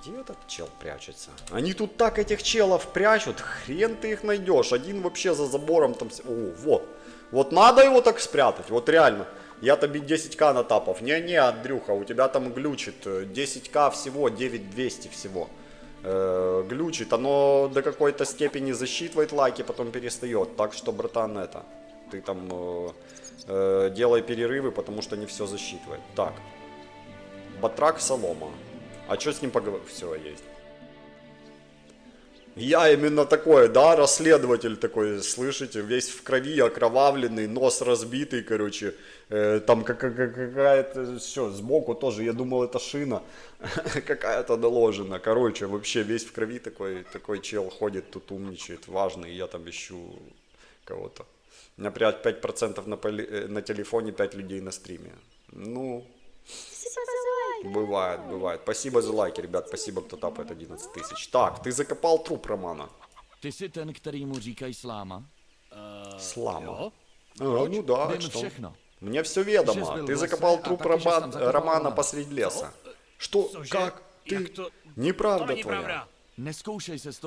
Где этот чел прячется? Они тут так этих челов прячут, хрен ты их найдешь. Один вообще за забором там... О, вот. Вот надо его так спрятать, вот реально. Я тебе 10к натапав. Не-не, Андрюха, у тебя там глючит. э, 10к всего, 9200 всего. Э, глючит, оно до какой-то степени засчитывает лайки, потом перестает. Так что, братан, это... Ты там э, э, делай перерывы, потому что не все засчитывает. Так. Батрак Солома. А что с ним поговорить? Все, есть. Я именно такой, да, расследователь такой, слышите, весь в крови, окровавленный, нос разбитый, короче, э, там как- как- как- какая-то, все, сбоку тоже, я думал, это шина какая-то наложена, короче, вообще весь в крови такой, такой чел ходит, тут умничает, важный, я там ищу кого-то. У меня 5%, 5% на, поли- э, на телефоне, 5 людей на стриме. Ну, Бывает, бывает. Спасибо за лайки, ребят. Спасибо, кто тапает 11 тысяч. Так, ты закопал труп Романа. Ty jsi ten, který mu říkají sláma? Слама. Jo? А, ну да, что? Мне все ведомо. Ты закопал труп Роман- Романа посреди леса. Что? Cože? Как? Ты? Неправда твоя.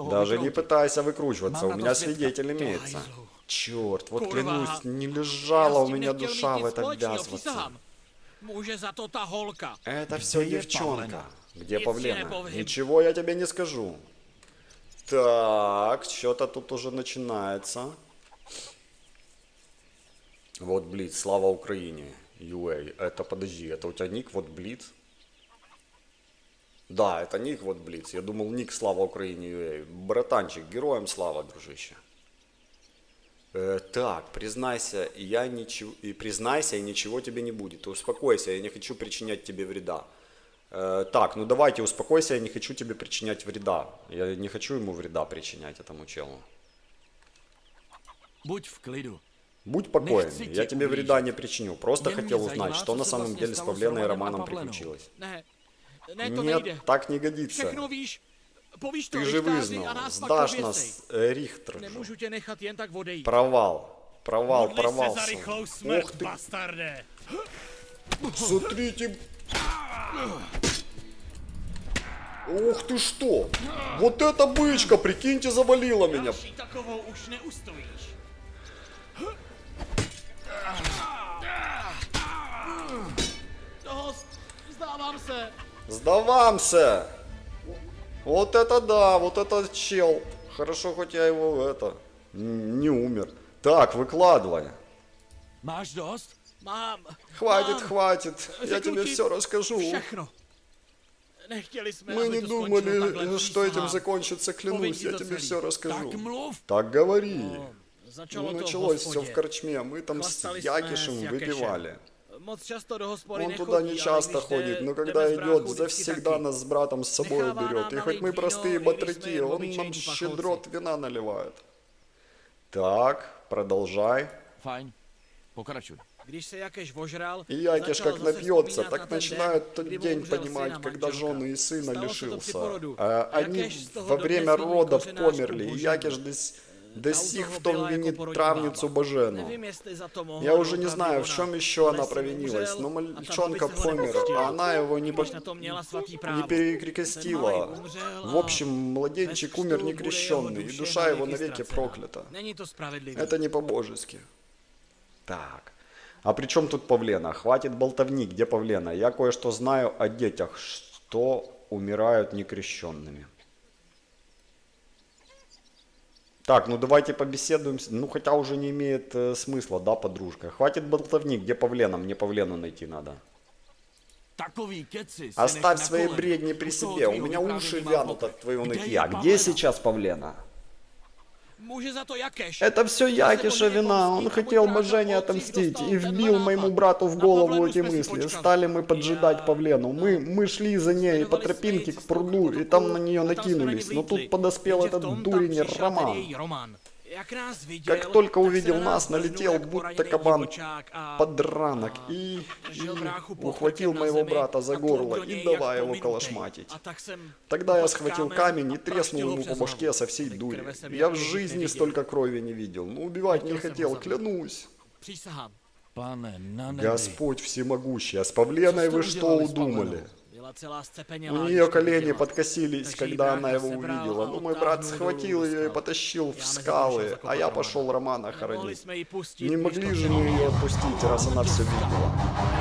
Даже не пытайся выкручиваться, у меня свидетель имеется. Черт, вот клянусь, не лежала у меня душа в это ввязываться. Může za to ta holka. Это все Где девчонка. Павлена? Где Павлена? nepovím. Ничего я тебе не скажу. Так, что-то тут уже начинается. Вот Блиц, слава Украине, UA. Это, подожди, это у тебя ник вот Блиц? Да, это ник вот Блиц. Я думал ник слава Украине, UA. Братанчик, героям слава, дружище. Э, так, признайся, я ничего, и признайся, и ничего тебе не будет. Успокойся, я не хочу причинять тебе вреда. Э, так, ну давайте, успокойся, я не хочу тебе причинять вреда. Я не хочу ему вреда причинять этому челу. Buď v klidu. Будь покоен, я тебе вреда не причиню. Просто хотел узнать, что на самом деле с Павленой и a Романом приключилось. To Нет, так не годится. Ты же вызнал. Сдашь нас, э, Рихтер. Odejít. Провал. Провал, провал. Ох ты. Смотрите. Ух ты что! Вот эта бычка, прикиньте, завалила меня. Se. Сдавамся! Вот это да, вот это чел. Хорошо, хоть я его это не умер. Так, выкладывай. Máš dost? Mám. Хватит, хватит. Я тебе все расскажу. Мы не думали, что этим закончится, клянусь, я тебе все расскажу. Так говори. Ну, началось все в корчме, мы там с Якишем выпивали. Он туда не часто ходит, но когда идет, bráchou за vždycky всегда taky. нас с братом с собой берет. И хоть мы простые батраки, он нам щедрот вина наливает. Так, продолжай. Jakeš ožral, И Якиш как напьется, так начинает тот день понимать, когда жены и сына лишился. А Они во время родов померли, и. Якиш до, с- до сих в том винит травницу. Божену. Я уже не знаю, в чем еще она провинилась, но ta мальчонка помер, а она его не, по- не перекрестила. В общем, младенчик умер некрещенный, и душа его навеки проклята. Это не по-божески. Так. А при чем тут Павлена? Хватит болтовни, где Павлена? Я кое-что знаю о детях, что умирают некрещенными. Так, ну давайте побеседуем. Ну хотя уже не имеет э, смысла, да, подружка? Хватит болтовни, где Павлена? Мне Павлену найти надо. Оставь свои бредни при себе. У меня уши вянут от твоего нытья. Где сейчас Павлена? Může za to Jakeš. Это все Якиша вина, он хотел Божене отомстить и вбил моему брату в голову эти мысли. Стали мы поджидать Павлену. Мы, мы шли за ней по тропинке к пруду и там на нее накинулись. Но тут подоспел этот дурень Роман. Как только увидел нас, налетел будто кабан подранок и, и držel bráchu pod ухватил моего брата за a горло и давай его колошматить. Тогда я схватил камень и треснул ему по башке со всей дури. Я в жизни столько крови не видел. Ну убивать не Хотел клянусь. Господь всемогущий, а с Павленой вы что удумали? У нее колени подкосились, когда она его увидела. Ну, Но мой брат схватил ее и потащил в скалы, а я пошел Романа хоронить. Не могли же мы ее отпустить, раз она все видела.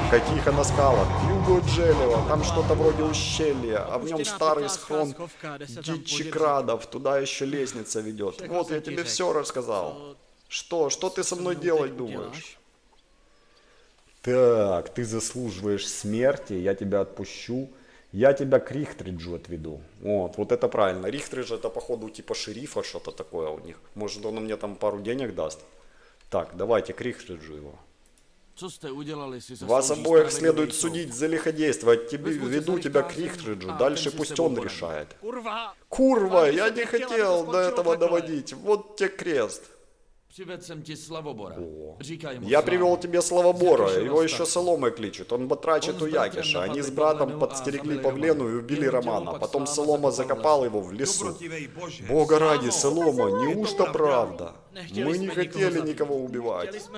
В каких она скалах? Юго Джелева, там что-то вроде ущелья, а в нем старый схрон дичекрадов, туда еще лестница ведет. Вот я тебе все рассказал. Что, что ты со мной делать думаешь? Так, ты заслуживаешь смерти, я тебя отпущу, я тебя к Рихтриджу отведу. Вот, вот это правильно. Рихтридж это походу типа шерифа, что-то такое у них. Может он мне там пару денег даст. Так, давайте к Рихтриджу его. Вас обоих следует судить за лиходейство. Тебе, веду тебя к Рихтриджу. а Дальше пусть он решает. Курва, я не хотел до этого доводить. Вот тебе крест. Привет, тебе Славобора. Рикай ему Я привел тебе Славобора, его еще Соломой кличут. Он батрачит у Якиша. Они с братом подстерегли Павлену и убили Романа. Потом Солома закопал его в лесу. Бога ради, Солома, неужто правда? Мы не хотели никого убивать.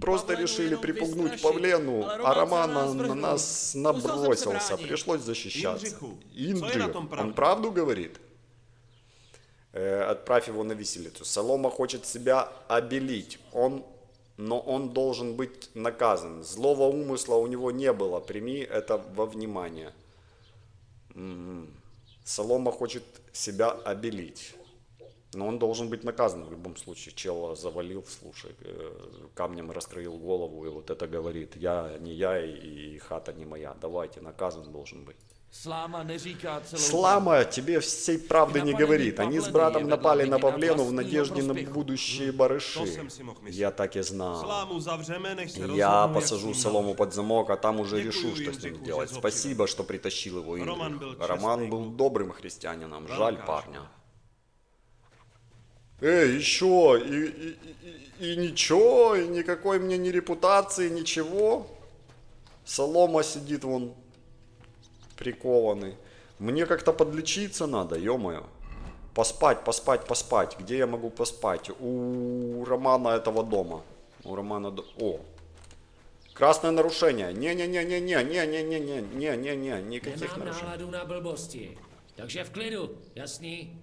Просто решили припугнуть Павлену, а, а Роман на нас набросился. Пришлось защищаться. Инджи, он правду говорит? Э, отправь его на виселицу. Солома хочет себя обелить. Он, но он должен быть наказан. Злого умысла у него не было. Прими это во внимание. М. Солома хочет себя обелить. Но он должен быть наказан в любом случае. Чела завалил, слушай, э, камнем раскроил голову и вот это говорит. Я не я и хата не моя. Давайте, наказан должен быть. Слама тебе всей правды не говорит. Они с братом напали на Павлену в надежде на будущие барыши. Я так и знал. Я посажу солому под замок, а там уже решу, что с ним делать. Спасибо, что притащил его был Роман был добрым христианином. Жаль парня. Эй, еще, и, и, и- и ничего, и никакой мне ни репутации, ничего. Солома сидит вон прикованный. Мне как-то подлечиться надо, ё-моё. Поспать, поспать, поспать. Где я могу поспать? У Романа этого дома. У Романа... до- О! Красное нарушение. Не-не-не-не-не-не-не-не-не-не-не, никаких нарушений. Takže v klidu, jasný?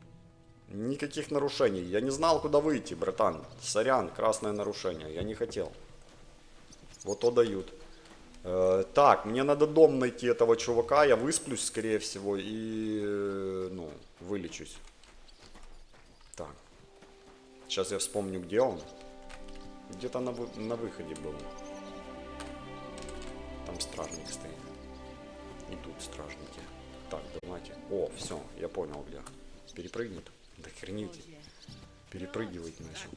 Никаких нарушений. Я не знал, куда выйти, братан. Сорян, красное нарушение. Я не хотел. Вот то дают. Э, так, мне надо дом найти этого чувака. Я высплюсь, скорее всего, и э, ну, вылечусь. Так. Сейчас я вспомню, где он. Где-то на, на выходе был. Там стражник стоит. И тут стражники. Так, давайте. О, все, я понял где. Перепрыгнет. Да хрените. Перепрыгивать начал.